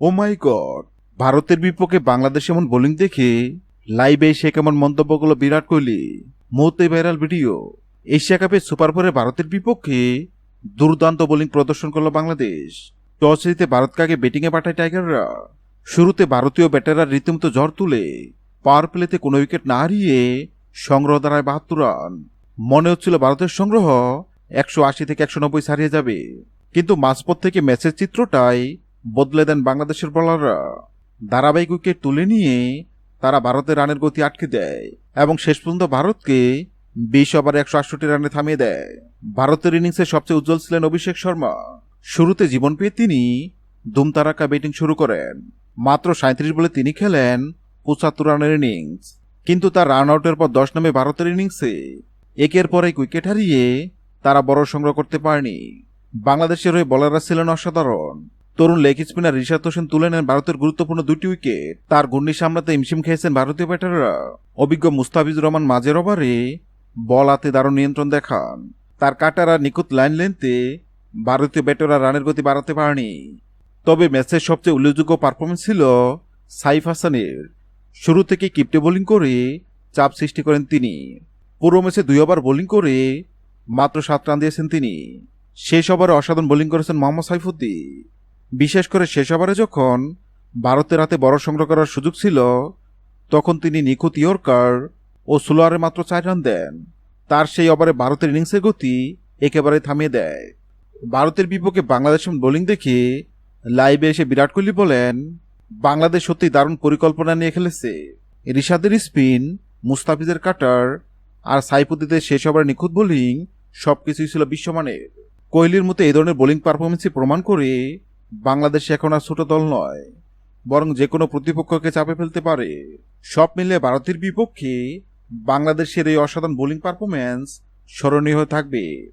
ও মাই god ভারতের বিপক্ষে বাংলাদেশ এমন বোলিং দেখে লাইভে এসে কেমন মন্তব্য মন্তব্যগুলো বিরাট কোহলি? মুহূর্তে ভাইরাল ভিডিও এশিয়া কাপে সুপার ফোরে ভারতের বিপক্ষে দুর্দান্ত বোলিং প্রদর্শন করল বাংলাদেশ। টস জিতে ভারতকে ব্যাটিংয়ে পাঠায় টাইগাররা শুরুতে ভারতীয় ব্যাটাররা রীতিমতো ঝড় তুলে পাওয়ার প্লেতে কোনো উইকেট না হারিয়ে সংগ্রহ দাঁড়ায় বাহাত্তর রান মনে হচ্ছিল ভারতের সংগ্রহ একশো আশি থেকে একশো নব্বই ছাড়িয়ে যাবে। কিন্তু মাঝপথ থেকে ম্যাচের চিত্রটাই বদলে দেন বাংলাদেশের বলাররা। ধারাবাহিক উইকেট তুলে নিয়ে তারা ভারতের রানের গতি আটকে দেয় এবং শেষ পর্যন্ত ভারতকে বিশ ওভারে একশো আটষট্টি রানে থামিয়ে দেয়। ভারতের ইনিংসে সবচেয়ে উজ্জ্বল ছিলেন অভিষেক শর্মা। শুরুতে জীবন পেয়ে তিনি দুমতারাকা ব্যাটিং শুরু করেন। মাত্র সাঁত্রিশ বলে তিনি খেলেন পঁচাত্তর রানের ইনিংস। কিন্তু তার রান আউটের পর দশ নামে ভারতের ইনিংসে একের পর এক উইকেট হারিয়ে তারা বড় সংগ্রহ করতে পারেনি। বাংলাদেশের হয়ে বলাররা ছিলেন অসাধারণ। তরুণ লেগ স্পিনার রিশাদ হোসেন তুলে নেন ভারতের গুরুত্বপূর্ণ দুটি উইকেট। তার ঘূর্ণি সামলাতে ইমসিম খেয়েছেন ভারতীয় ব্যাটাররা। অভিজ্ঞ মুস্তাফিজুর রহমান মাঝের ওভারে বল হাতে দারুণ নিয়ন্ত্রণ দেখান। তার কাটার নিখুঁত লাইন লেনতে ভারতীয় ব্যাটাররা রানের গতি বাড়াতে পারেনি। তবে ম্যাচের সবচেয়ে উল্লেখযোগ্য পারফরমেন্স ছিল সাইফ হাসানের। শুরু থেকে কিপটে বোলিং করে চাপ সৃষ্টি করেন তিনি। পুরো ম্যাচে দুই ওভার বোলিং করে মাত্র সাত রান দিয়েছেন তিনি। শেষ ওভারে অসাধারণ বোলিং করেছেন মোহাম্মদ সাইফুদ্দিন। বিশেষ করে শেষ ওভারে যখন ভারতের হাতে বড় সংগ্রহ করার সুযোগ ছিল, তখন তিনি নিখুঁত ইয়র্কার ও সুলোয়ারে মাত্র চার রান দেন। তার সেই ওভারে ভারতের ইনিংসের গতি একেবারে থামিয়ে দেয়। ভারতের বিপক্ষে বাংলাদেশ বোলিং দেখে লাইভে এসে বিরাট কোহলি বলেন, বাংলাদেশ সত্যি দারুণ পরিকল্পনা নিয়ে খেলেছে। রিশাদের স্পিন, মুস্তাফিজের কাটার আর সাইফুদ্দিনের শেষ ওভার নিখুঁত বোলিং সবকিছুই ছিল বিশ্বমানের। কোহলির মতো এই ধরনের বোলিং পারফরমেন্সই প্রমাণ করে বাংলাদেশ এখন আর ছোট দল নয়, বরং যে কোনো প্রতিপক্ষকে চাপে ফেলতে পারে। সব মিলে ভারতের বিপক্ষে বাংলাদেশের এই অসাধারণ বোলিং পারফরমেন্স স্মরণীয় হয়ে থাকবে।